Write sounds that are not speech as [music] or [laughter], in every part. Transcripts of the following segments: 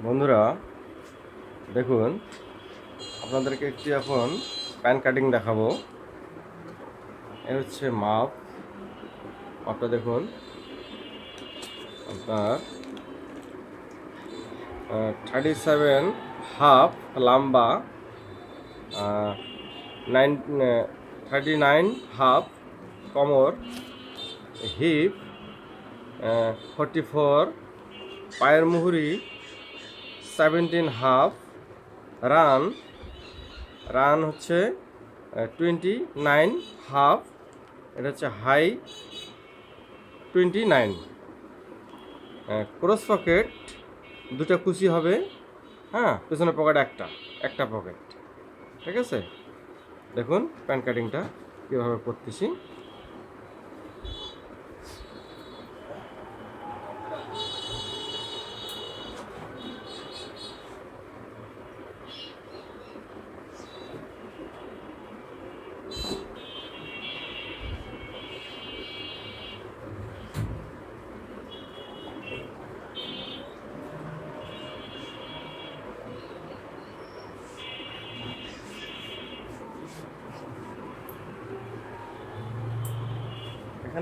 বন্ধুরা, দেখুন, আপনাদেরকে একটি এখন প্যান কাটিং দেখাবো। এ হচ্ছে মাপ। মাপটা দেখুন। আপনার থার্টি সেভেন হাফ লম্বা নাইন থার্টি নাইন হাফ কমর হিপ ফর্টি ফোর পায়ের মুহুরি সেভেন্টিন হাফ রান রান হচ্ছে টোয়েন্টি নাইন হাফ এটা হচ্ছে high twenty nine cross pocket দুটা কুচি হবে হ্যাঁ পেছনের পকেট একটা একটা পকেট ঠিক আছে? দেখুন প্যান কাটিংটা কীভাবে করতেছি।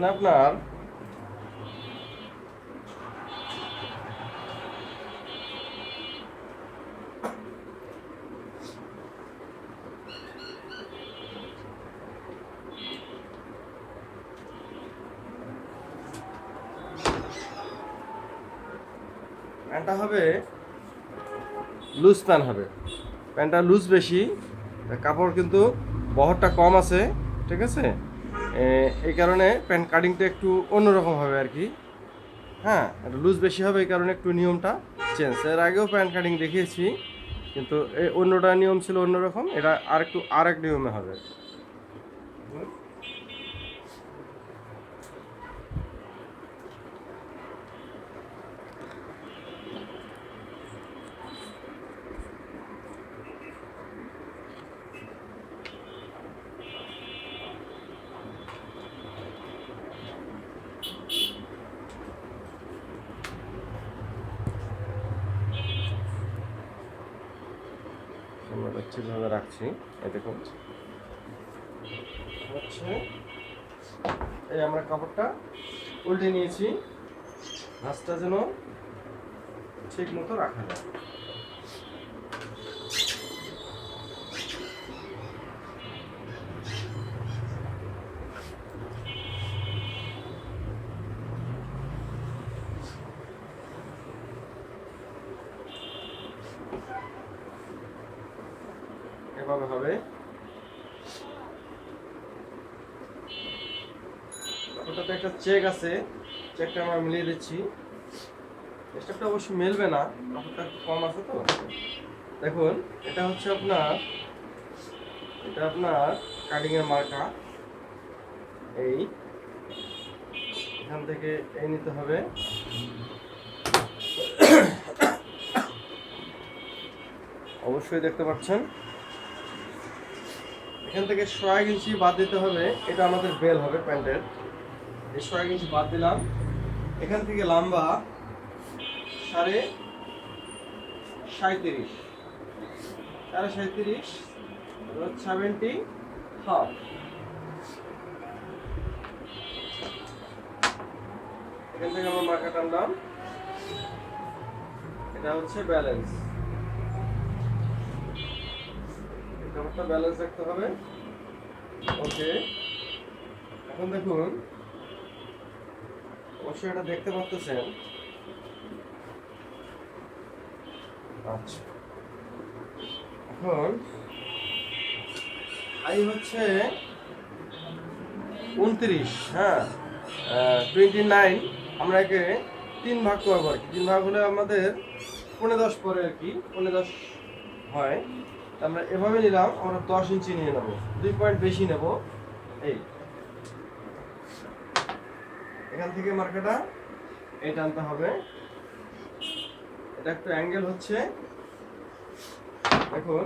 এখানে আপনার প্যান্টটা হবে লুজ প্যান্ট হবে। প্যান্টটা লুজ বেশি, কাপড় কিন্তু বহরটা কম আছে, ঠিক আছে? এই কারণে প্যান্ট কাটিংটা একটু অন্যরকম হবে আর কি। হ্যাঁ একটু লুজ বেশি হবে, এই কারণে একটু নিয়মটা চেঞ্জ এর আগেও প্যান্ট কাটিং দেখিয়েছি, কিন্তু এই অন্যটা নিয়ম ছিল অন্যরকম, এটা আর একটু আর এক নিয়মে হবে। ঠিকভাবে রাখছি। এই দেখুন। হচ্ছে, এই আমরা কাপড়টা উল্টে নিয়েছি। ভাঁজটা যেন ঠিক মতো রাখা যায় এভাবে হবে ওটাতে একটা চেক আছে। চেকটা আমরা মিলিয়ে দিচ্ছি। স্টেপটা অবশ্যই মিলবে না কাপড়টা একটু কম আছে তো। দেখুন, এটা হচ্ছে আপনার, এটা আপনার কাটিংয়ের মার্কা এই, এখান থেকে এই নিতে হবে। অবশ্যই দেখতে পাচ্ছেন। এখান থেকে ছয় ইঞ্চি বাদ দিতে হবে, এটা আমাদের বেল হবে প্যান্টের। এই ছয় ইঞ্চি বাদ দিলাম। এখান থেকে লম্বা সাড়ে সাঁত্রিশ সাড়ে সাঁত্রিশ সেভেন্টি হাফ এখান থেকে আমরা মার্কা টানলাম এটা হচ্ছে ব্যালেন্স ব্যালেন্স রাখতে হবে। ওকে এখন দেখুন অবশ্যই এটা দেখতে পাচ্ছেন আচ্ছা। এখন হাই হচ্ছে উনত্রিশ হ্যাঁ টোয়েন্টি নাইন আমরা একে তিন ভাগ করব আর কি। তিন ভাগ হলে আমাদের পনেরো দশ পরে আর কি পনেরো দশ হয়। আমরা এভাবে নিলাম, আমরা দশ ইঞ্চি নিয়ে নেব। দুই পয়েন্ট বেশি নেব। এই। এখান থেকে মার্কাটা এই টানতে হবে। এটা একটু অ্যাঙ্গেল হচ্ছে। এখন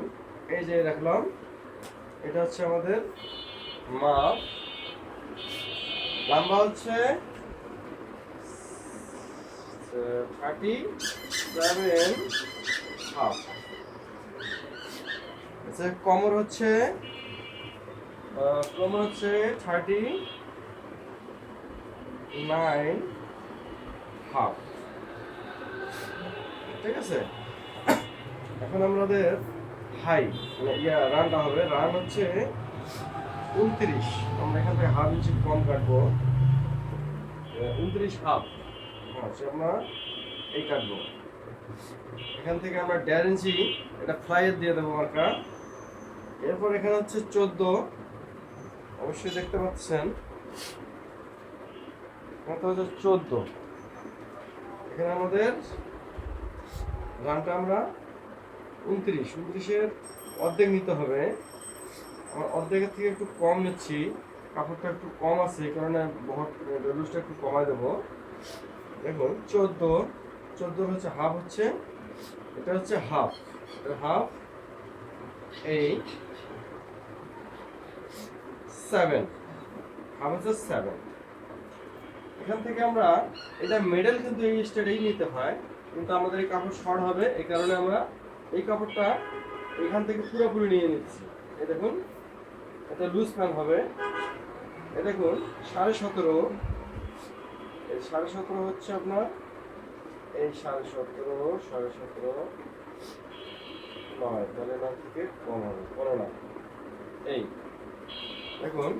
এই যে রাখলাম, এটা হচ্ছে আমাদের মাপ লম্বা হচ্ছে থার্টি সেভেন হাফ আচ্ছা কমর হচ্ছে কমর হচ্ছে থার্টি নাইন হাফ ঠিক আছে? এখন আমাদের হাই মানে ইয়া রানটা হবে। রান হচ্ছে উনত্রিশ। আমরা এখান থেকে হাফ ইঞ্চি কম কাটবো। উনত্রিশ হাফ আচ্ছা আমরা এই কাটবো। এখান থেকে আমরা দেড় ইঞ্চি এটা ফ্লাইয়ের দিয়ে দেবো মার্কা এরপর এখানে হচ্ছে চোদ্দ। অবশ্যই দেখতে পাচ্ছেন। এটা হচ্ছে চোদ্দ। এখানে আমাদের রানটা আমরা উনত্রিশ। উনত্রিশের অর্ধেক নিতে হবে। আমার অর্ধেকের থেকে একটু কম নিচ্ছি। কাপড়টা একটু কম আছে, এই কারণে লুজটা একটু কমাই দেবো। দেখুন, চোদ্দ। চোদ্দ হচ্ছে হাফ হচ্ছে, এটা হচ্ছে হাফ। হাফ এই সেভেন। হাফ হচ্ছে সেভেন। এখান থেকে আমরা এটা মেডেল কিন্তু এই স্টেটেই নিতে হয়, কিন্তু আমাদের এই কাপড় শর্ট হবে, এই কারণে আমরা এই কাপড়টা এখান থেকে পুরোপুরি নিয়ে নিচ্ছি। এ দেখুন, এটা লুজ প্যান হবে। এ দেখুন, সাড়ে সতেরো। এই সাড়ে সতেরো হচ্ছে আপনার, এই সাড়ে সতেরো সাড়ে সতেরো, নয়, তাহলে নয় থেকে পনেরো পনেরো এই, দেখুন,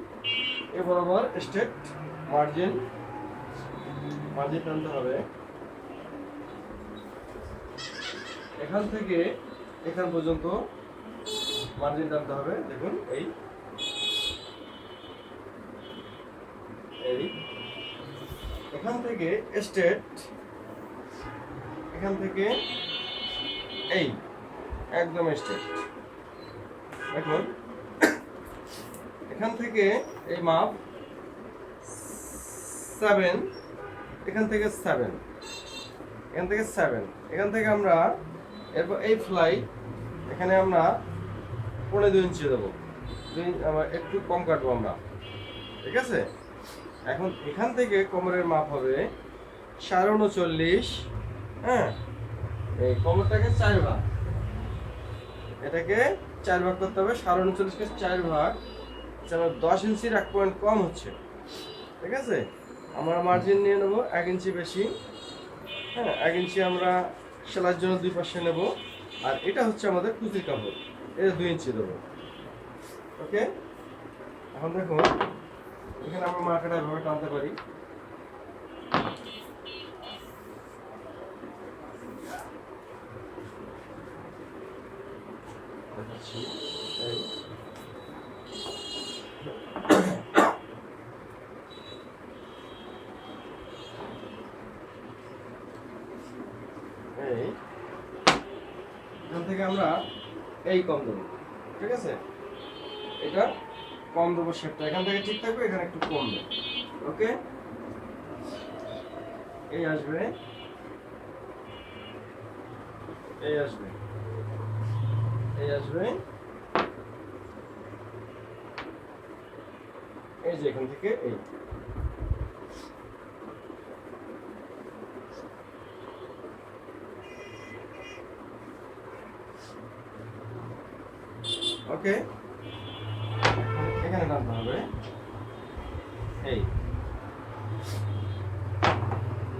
এ বরাবর স্টেট মার্জিন মার্জিন টানতে হবে। এখান থেকে এখান পর্যন্ত মার্জিন টানতে হবে। দেখুন, এই। এই। এখান থেকে স্টেট। এখান থেকে এই। একদম স্টেট। দেখুন। এখান থেকে এই মাপ সেভেন এখান থেকে সেভেন এখান থেকে সেভেন এখান থেকে আমরা এরপর এই ফ্লাই এখানে আমরা পনেরো দুই ইঞ্চি দেবো। দুই আবার একটু কম কাটবো আমরা। ঠিক আছে? এখন এখান থেকে কোমরের মাপ হবে সাড়ে উনচল্লিশ হ্যাঁ? এই কোমরটাকে চার ভাগ। এটাকে চার ভাগ করতে হবে, সাড়ে উনচল্লিশকে চার ভাগ। যেন দশ ইঞ্চির এক পয়েন্ট কম হচ্ছে। ঠিক আছে? আমরা মার্জিন নিয়ে নেব এক ইঞ্চি বেশি। হ্যাঁ এক ইঞ্চি আমরা সেলার জন্য দুই পাশে নেব। আর এটা হচ্ছে আমাদের কুচির কাপড়। এটা দুই ইঞ্চি দেবো। ওকে? এখন দেখুন, এখানে আমরা মার্কেটা এভাবে টানতে পারি। দেখাচ্ছি এই এই এখান থেকে আমরা এই কম দেবো, ঠিক আছে? এটা কম দেবো শেপটা। এখান থেকে ঠিক থাকবে, এখানে একটু কমবে ওকে? এই আসবে। এই আসবে। এই আসবে। এই যে এখান থেকে এই। ওকে। এখানে টানতে হবে। এই।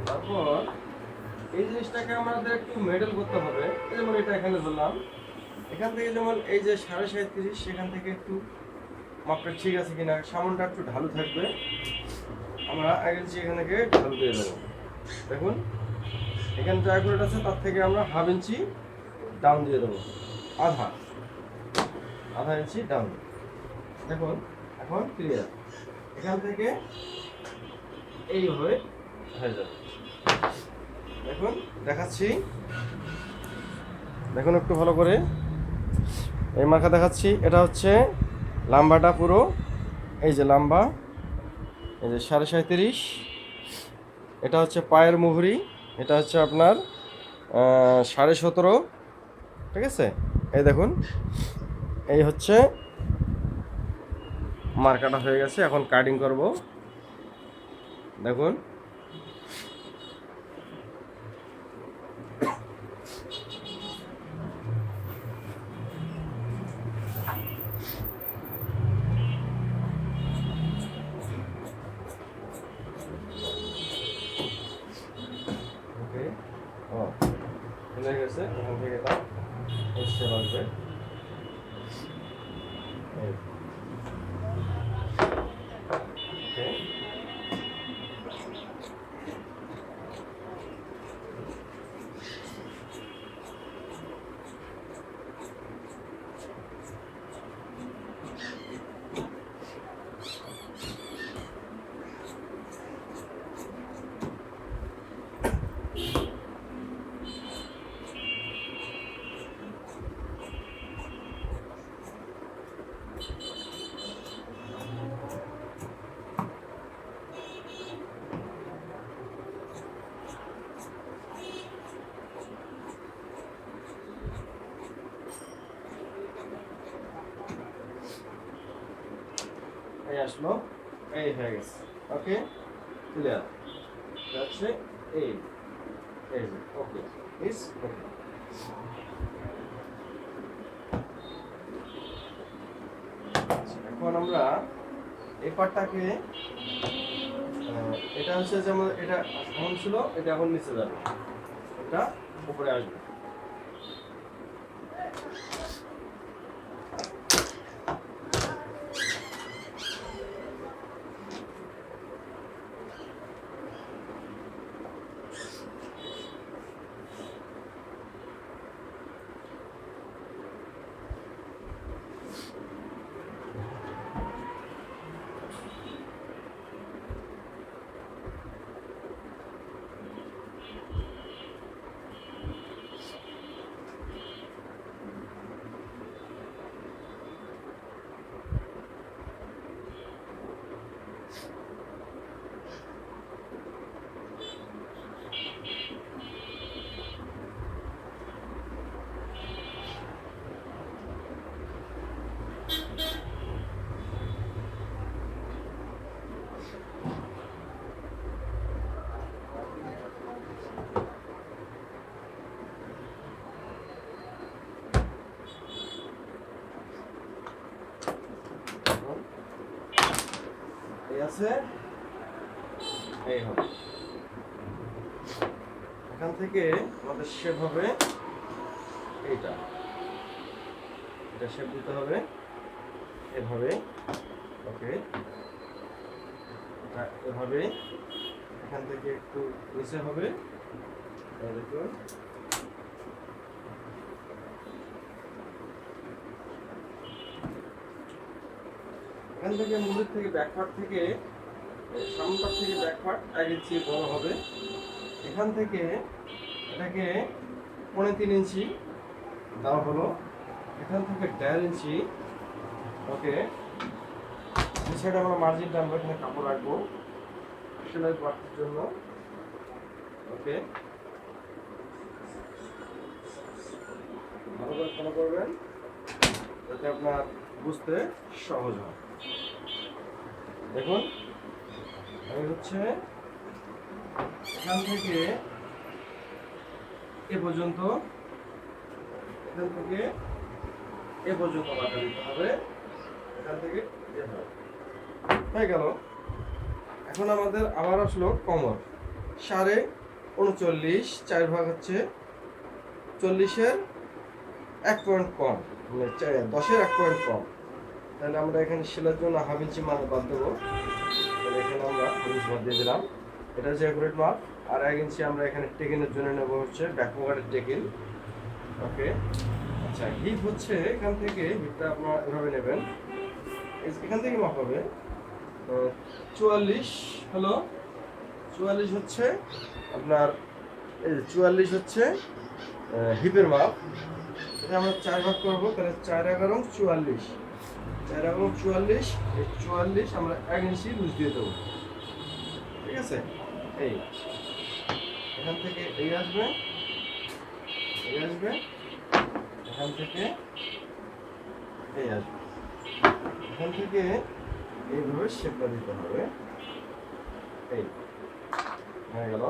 তারপর এই জিনিসটাকে আমাদের একটু মেডেল করতে হবে। যেমন এটা এখানে ধরলাম। এখান থেকে যেমন এই যে সাড়ে সাঁত্রিশ সেখান থেকে একটু মাপটা ঠিক আছে কিনা, সামনটা একটু ঢালু থাকবে। আমরা ইঞ্চি এখান থেকে ঢালু দিয়ে দেবো। দেখুন, এখানে যা করে আছে তার থেকে আমরা হাফ ইঞ্চি ডাউন দিয়ে দেবো। আধা। আধা ইঞ্চি ডাউন দেখুন, এখন ক্লিয়ার এখান থেকে এইভাবে হয়ে যাবে। দেখুন, দেখাচ্ছি। দেখুন একটু ভালো করে। এই মার্কা দেখাচ্ছি। এটা হচ্ছে লাম্বাটা পুরো। এই যে লাম্বা। এই যে সাড়ে সাঁত্রিশ এটা হচ্ছে পায়ের মুহুরি। এটা হচ্ছে আপনার সাড়ে সতেরো। ঠিক আছে? এই দেখুন। এই হচ্ছে মার্কাটা হয়ে গেছে এখন কাটিং করব। দেখুন ও খুলে গেছে এখান থেকে এটা এসে লাগবে এই ওকে এই আসলো। এই হয়ে গেছে। ওকে? ক্লিয়ার যাচ্ছে। এই। এই ওকে ইস ওকে এখন আমরা এই পার্টটাকে এটা হচ্ছে যেমন এটা এমন ছিল এটা এখন নিচে যাবে। এটা উপরে আসবে। আছে? এই হবে। এখান থেকে আমাদের শেপ হবে এইটা। এটা শেপ দিতে হবে। এভাবে। ওকে এটা এভাবে। এখান থেকে একটু নিচে হবে। দেখুন। এখান থেকে মূলের থেকে ব্যাকপার্ট থেকে সামনের থেকে ব্যাকপার্ট এক ইঞ্চি বড় হবে। এখান থেকে এটাকে পৌনে তিন ইঞ্চি দেওয়া হলো। এখান থেকে দেড় ইঞ্চি। ওকে। সাইডে আমরা মার্জিন টানবো এখানে কাপড় রাখব। সেলাই বাড়তির জন্য। ওকে। ভালো করে ফলো করবেন, যাতে আপনার বুঝতে সহজ হয়। দেখুন। হচ্ছে এখান থেকে এ পর্যন্ত, এখান থেকে এ পর্যন্ত বাটা দিতে হবে। এখান থেকে হয়ে গেল। এখন আমাদের আবার আসলো কমর সাড়ে উনচল্লিশ, চার ভাগ হচ্ছে চল্লিশের এক পয়েন্ট কম মানে দশের এক পয়েন্ট কম। তাহলে আমরা এখানে সেলার জন্য হাফ ইঞ্চি মাপ বাদ দেবো। তাহলে এখানে আমরা হাফ ইঞ্চি বাদ দিয়ে দিলাম। এটা হচ্ছে অ্যাকুরেট মাপ আর এক ইঞ্চি আমরা এখানে টেকিনের জন্য নেব হচ্ছে ব্যাক পকেটের টেকিন। ওকে আচ্ছা হিপ হচ্ছে এখান থেকে হিপটা আপনারা এভাবে নেবেন। এখান থেকে মাপ হবে চুয়াল্লিশ, হলো? চুয়াল্লিশ হচ্ছে আপনার, এই চুয়াল্লিশ হচ্ছে হিপের মাপ এটা আমরা চার ভাগ করব, তাহলে চার এগারো, চুয়াল্লিশ। চার এগারো চুয়াল্লিশ, এই চুয়াল্লিশ আমরা এক ইঞ্চি লুজ দিয়ে দেবো। ঠিক আছে? এই, এখান থেকে এই আসবে এই আসবে, এখান থেকে এই আসবে। এখান থেকে এইভাবে শেপটা দিতে হবে। এই, হয়ে গেল।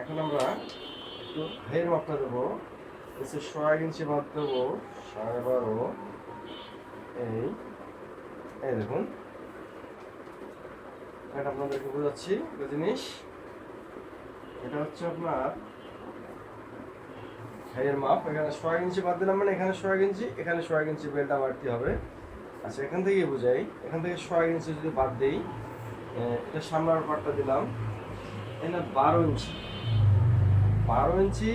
এখন আমরা একটু হাইয়ের মাপটা দেবো। এসে সোয়া ইঞ্চি বাদ দেবো সাড়ে বারো। এই এই দেখুন। এটা আপনাদেরকে বোঝাচ্ছি একটা জিনিস। এটা হচ্ছে আপনার হাইয়ের মাপ। এখানে সোয়া ইঞ্চি বাদ দিলাম মানে এখানে সোয়া ইঞ্চি, এখানে সোয়া ইঞ্চি বেলটা বাড়তি হবে? আচ্ছা এখান থেকে বুঝাই। এখান থেকে সোয়া ইঞ্চি যদি বাদ দিই এটা সামনের পাটটা দিলাম। এখানে বারো ইঞ্চি। বারো ইঞ্চি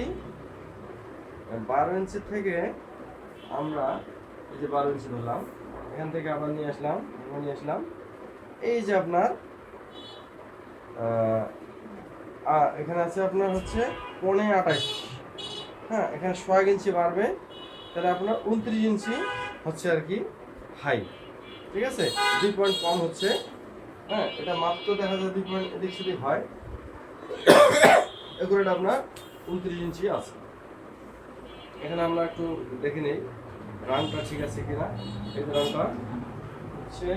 বারো ইঞ্চি থেকে আমরা এই যে বারো ইঞ্চি ধরলাম এখান থেকে আবার নিয়ে আসলাম নিয়ে আসলাম। এই যে আপনার এখানে আছে আপনার হচ্ছে পনে আঠাশ হ্যাঁ এখানে ছয় ইঞ্চি বাড়বে, তাহলে আপনার উনত্রিশ ইঞ্চি হচ্ছে আর কি হাই। ঠিক আছে? দুই পয়েন্ট কম হচ্ছে। হ্যাঁ এটা মাত্র দেখা যায় দুই পয়েন্ট এদিক সেদিক হয়। [coughs] এগুলো আপনার উনত্রিশ ইঞ্চি আছে। এখানে আমরা একটু দেখে নেই। রানটা ঠিক আছে কিনা? এই রানটা। হচ্ছে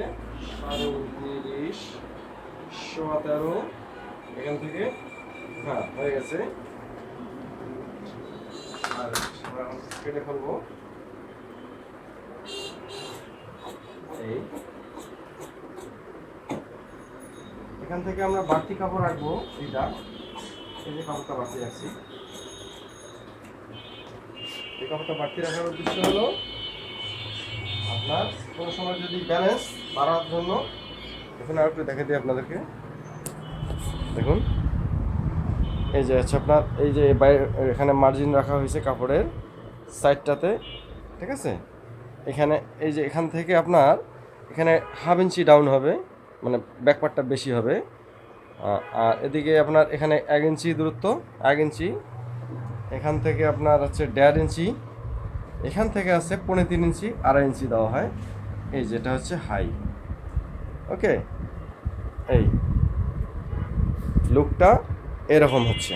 সাড়ে উনত্রিশ সোয়া এখান থেকে। হ্যাঁ হয়ে গেছে। আর কেটে ফেলব। এই। এখান থেকে আমরা বাড়তি কাপড় রাখব এইটা এই যে কাপড়টা বাড়তি রাখছি। এই কাপড়টা বাড়তি রাখার উদ্দেশ্য হলো আপনার কোনো সময় যদি ব্যালেন্স বাড়ার জন্য, এখানে আর একটু দেখে দিই আপনাদেরকে। দেখুন। এই যে হচ্ছে আপনার, এই যে বাইরে, এখানে মার্জিন রাখা হয়েছে কাপড়ের সাইডটাতে ঠিক আছে? এখানে, এই যে এখান থেকে আপনার, এখানে হাফ ইঞ্চি ডাউন হবে মানে ব্যাকপার্টটা বেশি হবে। আর এদিকে আপনার এখানে এক ইঞ্চি দূরত্ব, এক ইঞ্চি এখান থেকে আপনার হচ্ছে দেড় ইঞ্চি এখান থেকে আছে পনেরো তিন ইঞ্চি, আড়াই ইঞ্চি দেওয়া হয়। এই যেটা হচ্ছে হাই। ওকে? এই। লুকটা এরকম হচ্ছে।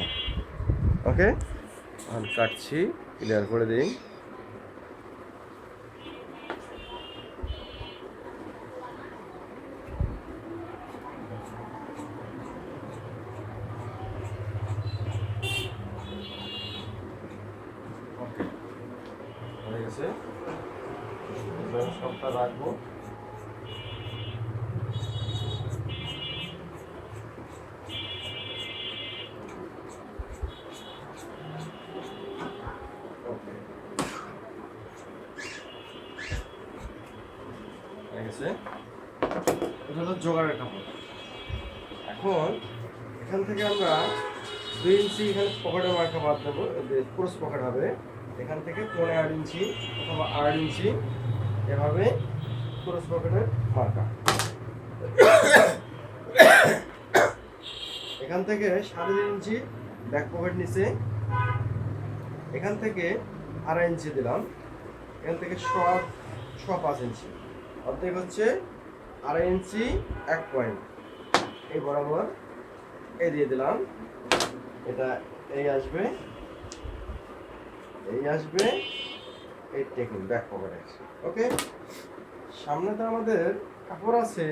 ওকে? কাটছি, ক্লিয়ার করে দিই ওকে হয়ে গেছে সবটা রাখব। গেছে। এটা হলো জোগাড়ের কাপড়। এখন এখান থেকে আমরা দুই ইঞ্চি এখানে পকেটের মার্কা বাদ দেবো ক্রস পকেট হবে। এখান থেকে পনেরো আট ইঞ্চি অথবা আট ইঞ্চি এভাবে ক্রস পকেটের এখান থেকে সাড়ে তিন ইঞ্চি ব্যাক পকেট নিচে। এখান থেকে আড়াই ইঞ্চি দিলাম। এখান থেকে ছ ছ পাঁচ ইঞ্চি। অর্ধেক হচ্ছে আড়াই ইঞ্চি, এক পয়েন্ট এই বরাবর এই দিয়ে দিলাম। এটা এই আসবে। এই আসবে। এই টেকিং ব্যাক পকেটে ওকে? সামনে তো আমাদের কাপড় আছে।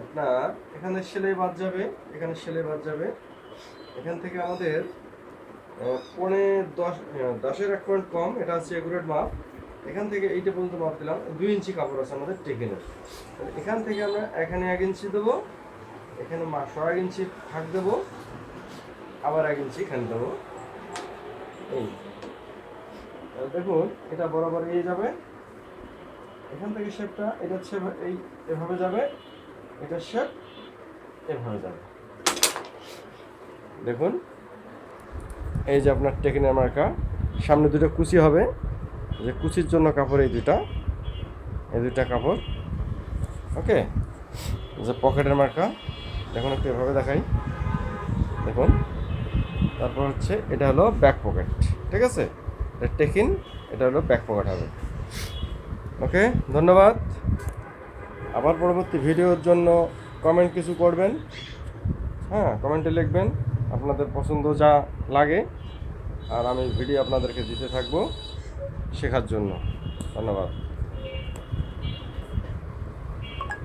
আপনার, এখানে সেলাই বাদ যাবে, এখানে সেলাই বাদ যাবে। এখান থেকে আমাদের পৌনে দশ দশের এক পয়েন্ট কম, এটা হচ্ছে এগুরেট মাপ। এখান থেকে এইটা পর্যন্ত মাপ দিলাম, দুই ইঞ্চি কাপড় আছে আমাদের টেকেনের এখান থেকে আমরা এখানে এক ইঞ্চি দেবো, এখানে মাসো এক ইঞ্চি ফাঁক দেবো, আবার এক ইঞ্চি এখানে দেবো। এই। দেখুন, এটা বরাবর এই যাবে। এখান থেকে শেপটা এটা হচ্ছে এই এভাবে যাবে, এটা শেপ এভাবে যাবে। দেখুন, এই যে আপনার টেকিনের মার্কা, সামনে দুটো কুচি হবে। যে কুচির জন্য কাপড় এই দুটা এই দুটা কাপড়। ওকে? যে পকেটের মার্কা দেখুন একটু এভাবে দেখাই। দেখুন, তারপর হচ্ছে, এটা হলো ব্যাক পকেট ঠিক আছে? এটা টেকিন এটা হলো ব্যাক পকেট হবে। ওকে ধন্যবাদ। আবার পরবর্তী ভিডিওর জন্য কমেন্ট কিছু করবেন। হ্যাঁ কমেন্টে লিখবেন আপনাদের পছন্দ যা লাগে, আর আমি ভিডিও আপনাদেরকে দিতে থাকব শেখার জন্য। ধন্যবাদ।